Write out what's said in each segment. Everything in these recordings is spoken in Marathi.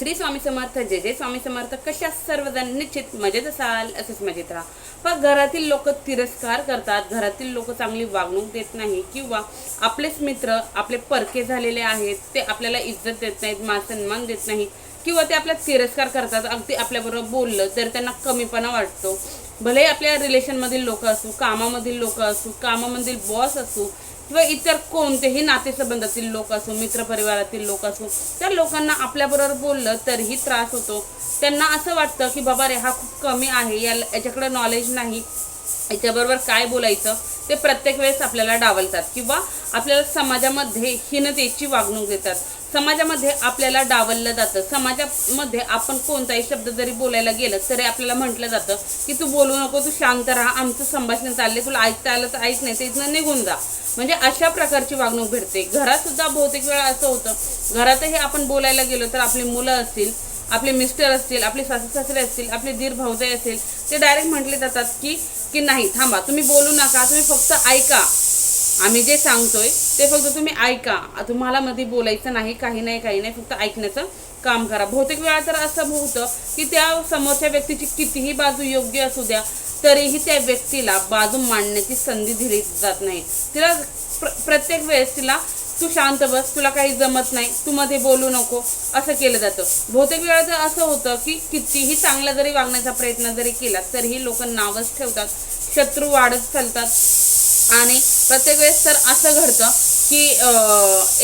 श्री स्वामी समर्थ जय जय स्वामी समर्थ. कशा सर्वजण निश्चित मजेत असाल असेच मजेत राहा. पण घरातील लोक तिरस्कार करतात. घरातील लोक चांगली वागणूक देत नाही किंवा आपलेच मित्र आपले परके झालेले आहेत. ते आपल्याला इज्जत देत नाहीत मान सन्मान देत नाहीत किंवा ते आपला तिरस्कार करतात. अगदी आपल्याबरोबर बोललं तर त्यांना कमीपणा वाटतो. भले आपल्या रिलेशनमधील लोक असू कामामधील लोक असू कामामधील बॉस असू किंवा इतर कोणतेही नातेसंबंधातील लोक असो मित्रपरिवारातील लोक असो त्या लोकांना आपल्याबरोबर बोललं तरीही त्रास होतो. त्यांना असं वाटतं की बाबा रे हा खूप कमी आहे. या याच्याकडे नॉलेज नाही. याच्याबरोबर काय बोलायचं? ते प्रत्येक वेळेस आपल्याला डावलतात किंवा आपल्याला समाजामध्ये हीनतेची वागणूक देतात. समाजामध्ये आपल्याला डावललं जातं. समाजामध्ये आपण कोणताही शब्द जरी बोलायला गेलं तरी आपल्याला म्हटलं जातं की तू बोलू नको तू शांत राहा आमचं संभाषण चाललंय तुला ऐकता आलं तर ऐक नाही ते इथनं निघून जा. म्हणजे अशा प्रकारची वागणूक भेटते घरात सुद्धा बहुतेक वेळा असं होतं. घरातही आपण बोलायला गेलो तर आपली मुलं असतील आपले मिस्टर असतील आपले सासू सासरे असतील आपले दीर भाऊजाई असतील ते डायरेक्ट म्हटले जातात की की नाही थांबा तुम्ही बोलू नका तुम्ही फक्त ऐका. आम्ही जे सांगतोय ते फक्त तुम्ही ऐका. तुम्हाला मध्ये बोलायचं नाही काही नाही काही नाही फक्त ऐकण्याचं काम करा. बहुतेक वेळा तर असं होतं की त्या समोरच्या व्यक्तीची कितीही बाजू योग्य असू द्या तरीही त्या व्यक्तीला बाजू मांडण्याची संधी दिली जात नाही. तिला प्र प्रत्येक वेळेस तिला तू शांत बस तुला काही जमत नाही तू मध्ये बोलू नको. असं केलं जातं. बहुतेक वेळा तर असं होतं की कितीही चांगला जरी वागण्याचा प्रयत्न जरी केला तरीही लोक नावच ठेवतात शत्रू वाढत चालतात. आणि प्रत्येक वेळेस तर असं घडतं की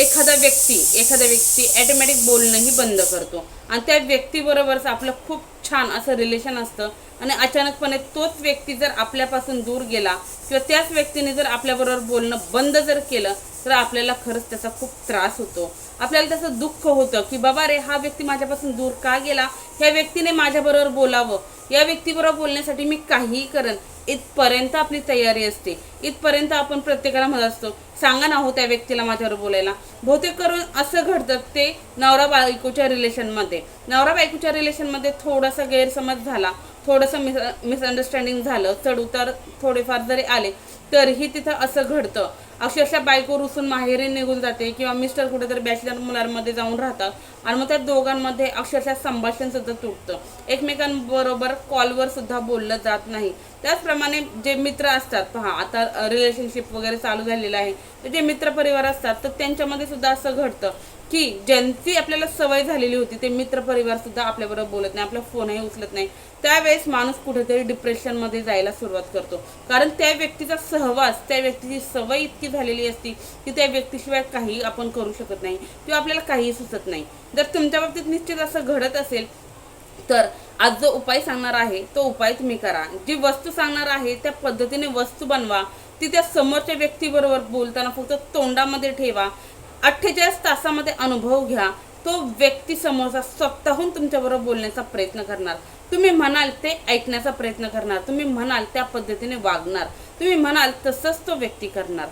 एखादा व्यक्ती एखादा व्यक्ती ॲटोमॅटिक बोलणंही बंद करतो. आणि त्या व्यक्तीबरोबरच आपलं खूप छान असं रिलेशन असतं. आणि अचानकपणे तोच व्यक्ती जर आपल्यापासून दूर गेला किंवा त्याच व्यक्तीने जर आपल्याबरोबर बोलणं बंद जर केलं तर आपल्याला खरंच त्याचा खूप त्रास होतो. आपल्याला त्याचं दुःख होतं की बाबा रे हा व्यक्ती माझ्यापासून दूर का गेला? ह्या व्यक्तीने माझ्याबरोबर बोलावं. या व्यक्तीबरोबर बोलण्यासाठी मी काहीही करेन. इथपर्यंत आपली तयारी असते. इथपर्यंत आपण प्रत्येकाला म्हणत असतो सांगा ना हो त्या व्यक्तीला माझ्यावर बोलायला. बहुतेक करून असं घडतं ते नवरा बायकोच्या रिलेशनमध्ये. नवरा बायकोच्या रिलेशनमध्ये थोडासा गैरसमज झाला थोडंसं मिस मिसअंडरस्टँडिंग झालं चढउतार थोडेफार जरी आले तरीही तिथं असं घडतं. अक्षरशः बायको रुसून माहेरी निघून जाते किंवा मिस्टर कुठेतरी बॅचलर मुलांमध्ये जाऊन राहतात आणि मग त्या दोघांमध्ये अक्षरशः संभाषण सुद्धा तुटतं. एकमेकांबरोबर कॉलवर सुद्धा बोललं जात नाही. त्याचप्रमाणे जे मित्र असतात पहा आता रिलेशनशिप वगैरे चालू झालेलं आहे. तर जे मित्र परिवार असतात तर त्यांच्यामध्ये सुद्धा असं घडतं की ज्यांची आपल्याला सवय झालेली होती ते मित्र परिवार सुद्धा आपल्याबरोबर बोलत नाही आपला फोनही उचलत नाही. त्यावेळेस माणूस कुठेतरी डिप्रेशनमध्ये जायला सुरुवात करतो. कारण त्या व्यक्तीचा सहवास त्या व्यक्तीची सवय इतकी झालेली असती की त्या व्यक्तीशिवाय काही आपण करू शकत नाही किंवा आपल्याला काही सुचत नाही. जर तुमच्या बाबतीत निश्चित असं घडत असेल तर आज जो उपाय सांगणार आहे तो उपाय तुम्ही करा. जी वस्तू सांगणार आहे त्या पद्धतीने वस्तू बनवा. ती त्या समोरच्या व्यक्तीबरोबर बोलताना फक्त तोंडामध्ये ठेवा. अठ्ठेचाळीस तासामध्ये अनुभव घ्या. तो व्यक्ती समोरचा स्वतःहून तुमच्याबरोबर बोलण्याचा प्रयत्न करणार. तुम्ही म्हणाल ते ऐकण्याचा प्रयत्न करणार तुम्ही म्हणाल त्या पद्धतीने वागणार तुम्ही म्हणाल तसंच तो व्यक्ती करणार.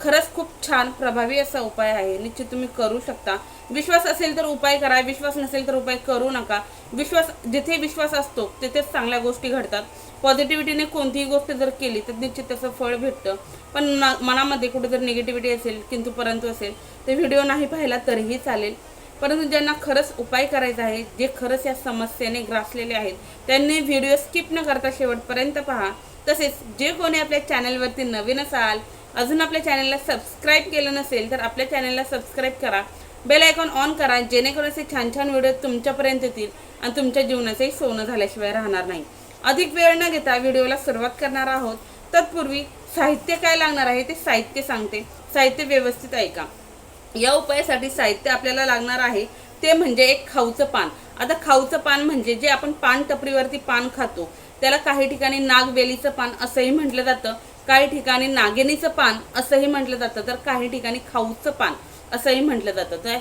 खरंच खूप छान प्रभावी असा उपाय आहे. निश्चित तुम्ही करू शकता. विश्वास असेल तर उपाय करा विश्वास नसेल तर उपाय करू नका. विश्वास जिथे विश्वास असतो तिथेच चांगल्या गोष्टी घडतात. पॉझिटिव्हिटीने कोणतीही गोष्ट जर केली तर निश्चित त्याचं फळ भेटतं. पण मनामध्ये कुठे जर निगेटिव्हिटी असेल किंतु परंतु असेल तर व्हिडिओ नाही पाहिला तरीही चालेल. परंतु ज्यांना खरंच उपाय करायचा आहे जे खरंच या समस्येने ग्रासलेले आहेत त्यांनी व्हिडिओ स्किप न करता शेवटपर्यंत पहा. तसेच जे कोणी आपल्या चॅनलवरती नवीन असाल अजून आपल्या चॅनलला सबस्क्राईब केलं नसेल तर आपल्या चॅनलला सबस्क्राईब करा. बेल आयकॉन ऑन करा जेणेकरून असे छान छान व्हिडिओ तुमच्यापर्यंत येतील आणि तुमच्या जीवनाचंही सोनं झाल्याशिवाय राहणार नाही. अधिक वेळ न घेता व्हिडिओला सुरुवात करणार आहोत. तत्पूर्वी साहित्य काय लागणार आहे ते साहित्य सांगते. साहित्य व्यवस्थित ऐका. या उपायासाठी साहित्य आपल्याला लागणार आहे ते म्हणजे एक खाऊचं पान. आता खाऊचं पान म्हणजे जे आपण पान टपरीवरती पान खातो त्याला काही ठिकाणी नागवेलीचं पान असंही म्हटलं जातं काही ठिकाणी नागिनीचं पान असंही म्हटलं जातं तर काही ठिकाणी खाऊचं पान असंही म्हटलं जातं. तर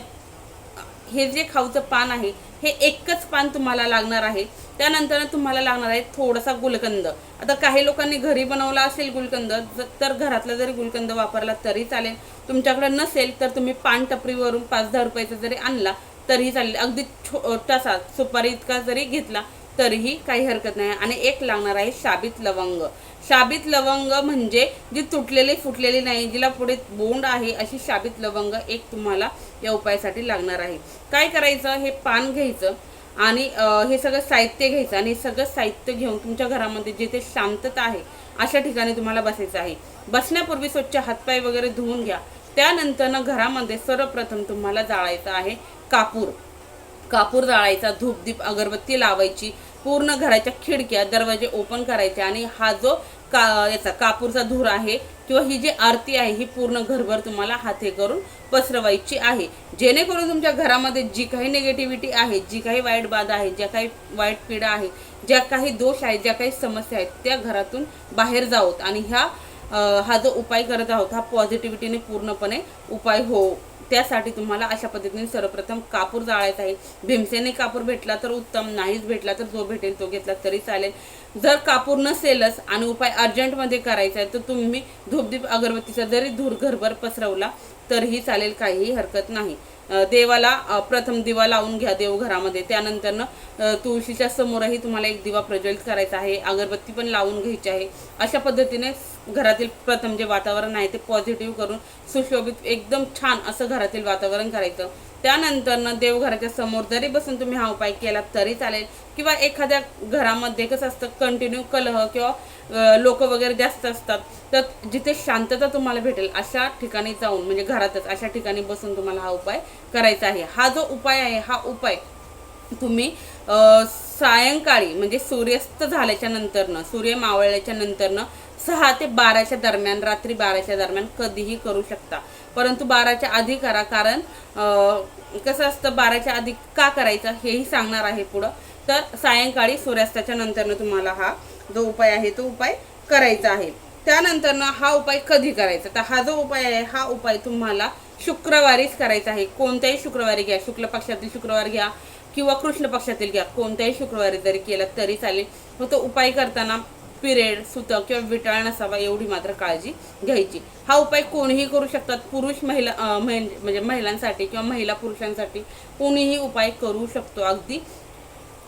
हे जे खाऊचं पान आहे हे एकच पान तुम्हाला लागणार आहे. त्यानंतर तुम्हाला लागणार आहे थोडासा गुलकंद आता काही लोकांनी घरी बनवला असेल गुलकंद तर घरातला जरी गुलकंद वापरला तरी चालेल. तुमच्याकडे नसेल तर तुम्ही पान टपरीवरून पाच दहा रुपयाचा जरी आणला तरीही चालेल. अगदी छोटासा सुपारी इतका जरी घेतला तरीही काही हरकत नाही. आणि एक लागणार आहे शाबीत लवंग. शाबीत लवंग म्हणजे जी तुटलेली फुटलेली नाही जिला पुढे बोंड आहे अशी शाबीत लवंग एक तुम्हाला या उपायासाठी लागणार आहे. काय करायचं? हे पान घ्यायचं आणि हे सगळं साहित्य घ्यायचं आणि हे सगळं साहित्य घेऊन तुमच्या घरामध्ये जिथे शांतता आहे अशा ठिकाणी तुम्हाला बसायचं आहे. बसण्यापूर्वी स्वच्छ हातपाय वगैरे धुवून घ्या. त्यानंतरनं घरामध्ये सर्वप्रथम तुम्हाला जाळायचं आहे कापूर. कापूर जाळायचा धूपदीप अगरबत्ती लावायची पूर्ण घराच्या खिडक्या दरवाजे ओपन करायचे आणि हा जो का याचा कापूरचा धूर आहे किंवा ही जी आरती आहे ही पूर्ण घरभर तुम्हाला हाते करून पसरवायची आहे. जेणेकरून तुमच्या घरामध्ये जी काही निगेटिव्हिटी आहे जी काही वाईट बाधा आहे ज्या काही वाईट पीडा आहे ज्या काही दोष आहेत ज्या काही समस्या आहेत त्या घरातून बाहेर जावत. आणि ह्या हा जो उपाय करत आहोत हा पॉझिटिव्हिटीने पूर्णपणे उपाय हो त्यासाठी तुम्हाला अशा पद्धतीने सर्वप्रथम कापूर जाळायचा आहे. भीमसेने कापूर भेटला तर उत्तम नाहीच भेटला तर जो भेटेल तो घेतला तरी चालेल. जर कापूर नसेलच आणि उपाय अर्जंटमध्ये करायचा आहे तर तुम्ही धूपदीप अगरबत्तीचा जरी धूर घरभर पसरवला तरीही चालेल काहीही हरकत नाही. देवाला प्रथम दिवा लावून घ्या देवघरामध्ये. त्यानंतरनं तुळशीच्या समोरही तुम्हाला एक दिवा प्रज्वलित करायचा आहे अगरबत्ती पण लावून घ्यायची आहे. अशा पद्धतीने घरातील प्रथम जे वातावरण आहे ते पॉझिटिव्ह करून सुशोभित एकदम छान असं घरातील वातावरण करायचं. त्यानंतरनं देवघराच्या समोर जरी बसून तुम्ही हा उपाय केला तरी चालेल. किंवा एखाद्या घरामध्ये कसं असतं कंटिन्यू कलह किंवा लोक वगैरे जास्त असतात तर जिथे शांतता तुम्हाला भेटेल अशा ठिकाणी जाऊन म्हणजे घरातच अशा ठिकाणी बसून तुम्हाला हा उपाय करायचा आहे. हा जो उपाय आहे हा उपाय तुम्ही सायंकाळी म्हणजे सूर्यास्त झाल्याच्या नंतरनं सूर्य मावळल्याच्या नंतरनं सहा ते बाराच्या दरम्यान रात्री बाराच्या दरम्यान कधीही करू शकता. परंतु बाराच्या आधी करा कारण कसं असतं बाराच्या आधी का करायचं हेही सांगणार आहे पुढं. तर सायंकाळी सूर्यास्ताच्या नंतरनं तुम्हाला हा जो उपाय आहे तो उपाय करायचा आहे. त्यानंतरनं हा उपाय कधी करायचा? तर हा जो उपाय आहे हा उपाय तुम्हाला शुक्रवारीच करायचा आहे. कोणत्याही शुक्रवारी घ्या. शुक्ल पक्षातील शुक्रवार घ्या किंवा कृष्ण पक्षातील घ्या. कोणत्याही शुक्रवारी जरी केलं तरी चालेल. तो उपाय करताना पिरियड सुतक किंवा विटाळ नसावा एवढी मात्र काळजी घ्यायची. हा उपाय कोणीही करू शकतात. पुरुष महिला म्हणजे महिलांसाठी किंवा महिला पुरुषांसाठी कोणीही उपाय करू शकतो. अगदी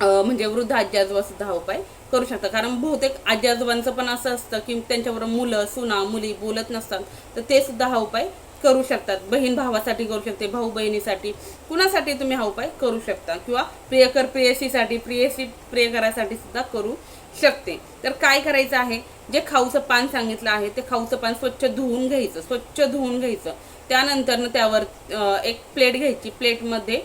म्हणजे वृद्ध आजी आजोबा सुद्धा हा उपाय करू शकतात. कारण बहुतेक आजी आजोबांचं पण असं असतं की त्यांच्याबरोबर मुलं सुना मुली बोलत नसतात. तर ते सुद्धा हा उपाय करू शकतात. बहीण भावासाठी करू शकते भाऊ बहिणीसाठी. कुणासाठी तुम्ही हा उपाय करू शकता? किंवा प्रियकर प्रेयसीसाठी प्रियसी प्रियकरासाठी सुद्धा करू शकते. तर काय करायचं आहे? जे खाऊचं पान सांगितलं आहे ते खाऊचं पान स्वच्छ धुवून घ्यायचं स्वच्छ धुवून घ्यायचं. त्यानंतरनं त्यावर एक प्लेट घ्यायची. प्लेटमध्ये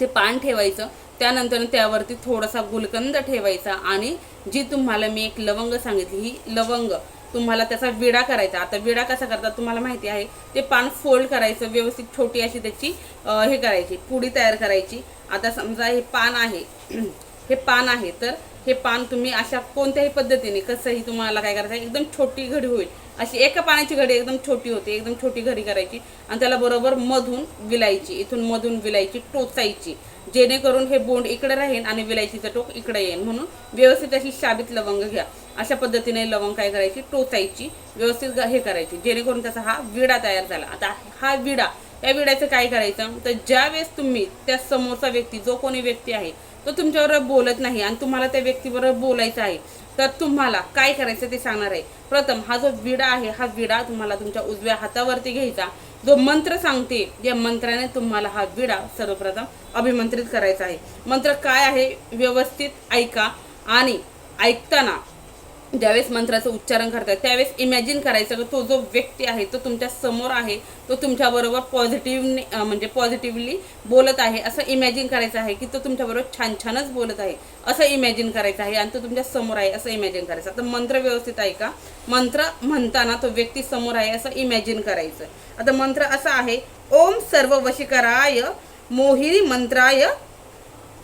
ते पान ठेवायचं. त्यानंतर त्यावरती थोडासा गुलकंद ठेवायचा आणि जी तुम्हाला मी एक लवंग सांगितली ही लवंग तुम्हाला त्याचा विडा करायचा. आता विडा कसा करतात तुम्हाला माहिती आहे? ते पान फोल्ड करायचं व्यवस्थित छोटी अशी त्याची हे करायची पुडी तयार करायची. आता समजा हे पान आहे हे पान आहे तर हे पान तुम्ही अशा कोणत्याही पद्धतीने कसंही तुम्हाला काय करायचं आहे, एकदम छोटी घडी होईल. अशी एका पाण्याची घडी एकदम छोटी होते एकदम छोटी घडी करायची. आणि त्याला बरोबर मधून विलायची इथून मधून विलायची टोचायची. जेणेकरून हे बोंड इकडे राहील आणि विलायचीचं टोक इकडे येईल म्हणून व्यवस्थित अशी शाबीत लवंग घ्या. अशा पद्धतीने लवंग काय करायची? टोचायची. व्यवस्थित हे करायची. जेणेकरून त्याचा हा विडा तयार झाला. आता हा विडा या विड्याचं काय करायचं? तर ज्या वेळेस तुम्ही त्या समोरचा व्यक्ती जो कोणी व्यक्ती आहे तो तुमच्याबरोबर बोलत नाही आणि तुम्हाला त्या व्यक्तीबरोबर बोलायचं आहे. तर तुम्हाला काय करायचं ते सांगणार आहे. प्रथम हा जो विडा आहे हा विडा तुम्हाला तुमच्या उजव्या हातावरती घ्यायचा. जो मंत्र सांगते या मंत्राने तुम्हाला हा विडा सर्वप्रथम अभिमंत्रित करायचा आहे. मंत्र काय आहे? व्यवस्थित ऐका आणि ऐकताना ज्यावेळेस मंत्राचं उच्चारण करताय त्यावेळेस इमॅजिन करायचं की तो जो व्यक्ती आहे तो तुमच्यासमोर आहे तो तुमच्याबरोबर पॉझिटिव्हने म्हणजे पॉझिटिव्हली बोलत आहे असं इमॅजिन करायचं आहे की तो तुमच्याबरोबर छान छानच बोलत आहे असं इमॅजिन करायचं आहे आणि तो तुमच्यासमोर आहे असं इमॅजिन करायचं. आता मंत्र व्यवस्थित आहे का? मंत्र म्हणताना तो व्यक्ती समोर आहे असं इमॅजिन करायचं. आता मंत्र असा आहे ओम सर्व वशिकराय मोहिरी मंत्राय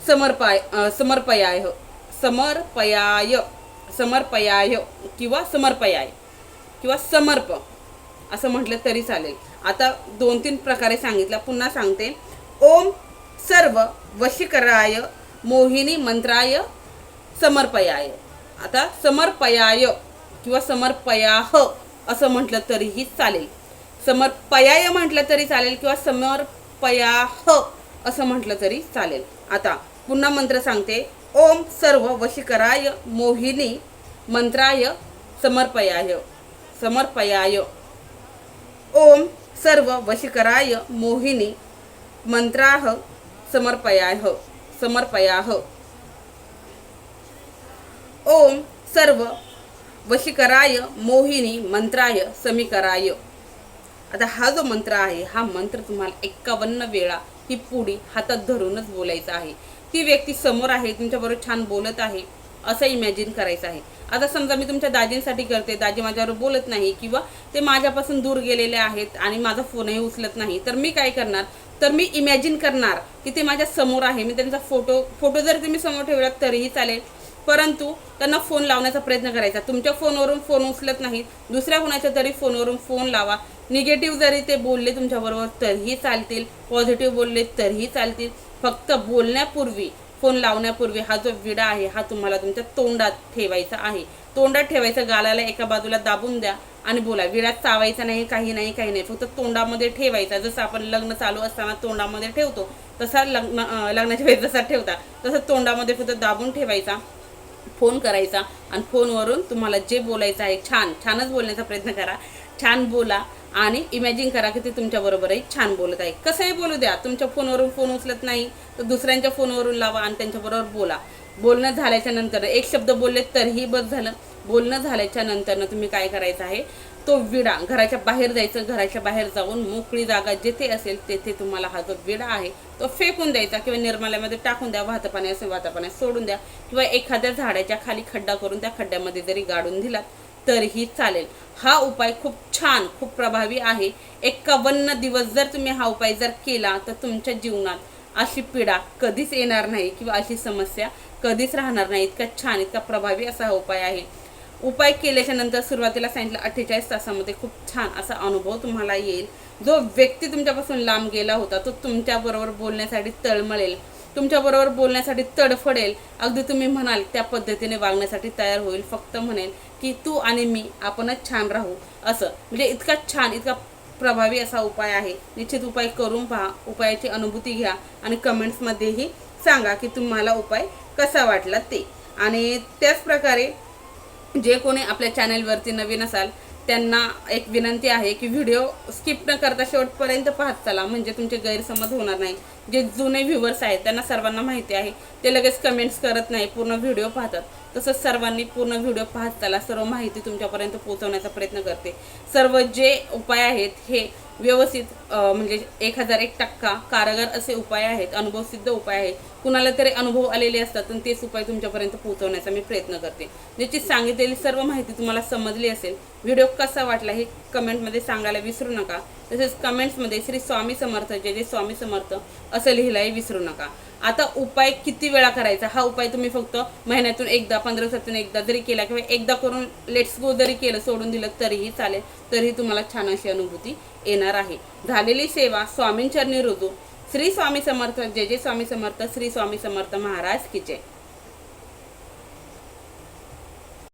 समर्पाय समर्पयाय समर्पयाय. समर्पयाय किंवा समर्पयाय किंवा समर्प असं म्हटलं तरी चालेल. आता दोन तीन प्रकारे सांगितलं पुन्हा सांगते. ओम सर्व वशीकराय मोहिनी मंत्राय समर्पयाय. आता समर्पयाय किंवा समर्पयाह असं म्हटलं तरीही चालेल. समर्पयाय म्हटलं तरी चालेल किंवा समर्पयाह असं म्हटलं तरी चालेल. आता पुन्हा मंत्र सांगते. ओम सर्व वशिकराय मोहिनी मंत्राय समर्पयाय समर्पयाय. ओम सर्व वशिकराय मोहिनी मंत्राह समर्पयाह समर्पयाह. ओम सर्व वशिकराय मोहिनी मंत्राय समीकराय. आता हा जो मंत्र आहे हा मंत्र तुम्हाला एक्कावन्न वेळा ही पुडी हातात धरूनच बोलायचा आहे. ती व्यक्ती समोर आहे तुमच्याबरोबर छान बोलत आहे असं इमॅजिन करायचं आहे. आता समजा मी तुमच्या दाजींसाठी करते दाजी माझ्याबरोबर बोलत नाही किंवा ते माझ्यापासून दूर गेलेले आहेत आणि माझा फोनही उचलत नाही तर मी काय करणार? तर मी इमॅजिन करणार की ते माझ्यासमोर आहे मी त्यांचा फोटो फोटो जर तुम्ही समोर ठेवला तरीही चालेल परंतु त्यांना फोन लावण्याचा प्रयत्न करायचा. तुमच्या फोनवरून फोन उचलत नाहीत दुसऱ्या कोणाच्या तरी फोनवरून फोन लावा. निगेटिव्ह जरी ते बोलले तुमच्याबरोबर तरीही चालतील पॉझिटिव्ह बोलले तरीही चालतील. फक्त बोलण्यापूर्वी फोन लावण्यापूर्वी हा जो विडा आहे हा तुम्हाला तुमच्या तोंडात ठेवायचा आहे. तोंडात ठेवायचं गालाला एका बाजूला दाबून द्या आणि बोला. विडा चावायचा नाही काही नाही काही नाही. फक्त तोंडामध्ये ठेवायचा. जसं आपण लग्न चालू असताना तोंडामध्ये ठेवतो तसा लग्न लग्नाच्या वेळेस जसा ठेवता तसं तोंडामध्ये फक्त दाबून ठेवायचा फोन करायचा आणि फोनवरून तुम्हाला जे बोलायचं आहे छान छानच बोलण्याचा प्रयत्न करा. छान बोला. आणि इमॅजिन करा की ते तुमच्याबरोबरही छान बोलत आहे. कसंही बोलू द्या तुमच्या फोनवरून फोन उचलत नाही तर दुसऱ्यांच्या फोनवरून लावा आणि त्यांच्याबरोबर बोला. बोलणं झाल्याच्यानंतर एक शब्द बोलले तरीही बस झालं. बोलणं झाल्याच्या नंतरनं तुम्ही काय करायचं आहे? तो विडा घराच्या बाहेर जायचं घराच्या बाहेर जाऊन मोकळी जागा जिथे असेल तेथे तुम्हाला हा जो विडा आहे तो फेकून द्यायचा किंवा निर्माल्यामध्ये टाकून द्या वाहतं पाणी असेल पाण्यात सोडून द्या. किंवा एखाद्या झाडाच्या खाली खड्डा करून त्या खड्ड्यामध्ये जरी गाडून दिलात तरीही चालेल. हा उपाय खूप छान खूप प्रभावी आहे. एकावन्न दिवस जर तुम्ही हा उपाय जर केला तर तुमच्या जीवनात अशी पीडा कधीच येणार नाही किंवा अशी समस्या कधीच राहणार नाही. इतका छान इतका प्रभावी असा हा उपाय आहे. उपाय केल्याच्यानंतर सुरुवातीला सांगितलं अठ्ठेचाळीस तासामध्ये खूप छान असा अनुभव तुम्हाला येईल. जो व्यक्ती तुमच्यापासून लांब गेला होता तो तुमच्याबरोबर बोलण्यासाठी तळमळेल. तुमच्याबरोबर बोलण्यासाठी तडफडेल. अगदी तुम्ही म्हणाल त्या पद्धतीने वागण्यासाठी तयार होईल. फक्त म्हणेल की तू आणि मी आपणच छान राहू. असं. म्हणजे इतका छान इतका प्रभावी असा उपाय आहे. निश्चित उपाय करून पहा. उपायाची अनुभूती घ्या आणि कमेंट्समध्येही सांगा की तुम्हाला उपाय कसा वाटला ते. आणि त्याच प्रकारे जे कोणी आपल्या चॅनलवरती नवीन असाल त्यांना एक विनंती आहे की व्हिडिओ स्किप न करता शेवटपर्यंत पाहत चला. म्हणजे तुमचे गैरसमज होणार नाही. जे जुने व्ह्युवर्स आहेत त्यांना सर्वांना माहिती आहे. ते लगेच कमेंट्स करत नाही पूर्ण व्हिडिओ पाहतात. तसंच सर्वांनी पूर्ण व्हिडिओ पाहत चला. सर्व माहिती तुमच्यापर्यंत पोहोचवण्याचा प्रयत्न करते. सर्व जे उपाय आहेत हे व्यवस्थित म्हणजे एक हजार एक टक्का कारागार असे उपाय आहेत अनुभवसिद्ध उपाय आहेत. कुणाला तरी अनुभव आलेले असतात आणि तेच उपाय तुमच्यापर्यंत पोहोचवण्याचा मी प्रयत्न करते. ज्याची सांगितलेली सर्व माहिती तुम्हाला समजली असेल व्हिडिओ कसा वाटला हे कमेंटमध्ये सांगायला विसरू नका. तसेच कमेंट्समध्ये श्री स्वामी समर्थ जे जे स्वामी समर्थ असं लिहिलाही विसरू नका. आता उपाय किती वेळा करायचा? हा उपाय तुम्ही फक्त महिन्यातून एकदा पंधरा दिवसातून एकदा जरी केला किंवा एकदा करून लेट्स गो जरी केलं सोडून दिलं तरीही चालेल. तरीही तुम्हाला छान अशी अनुभूती येणार आहे. झालेली सेवा स्वामींचरणी रुजू. श्री स्वामी समर्थ जय जय स्वामी समर्थ श्री स्वामी समर्थ महाराज की जय.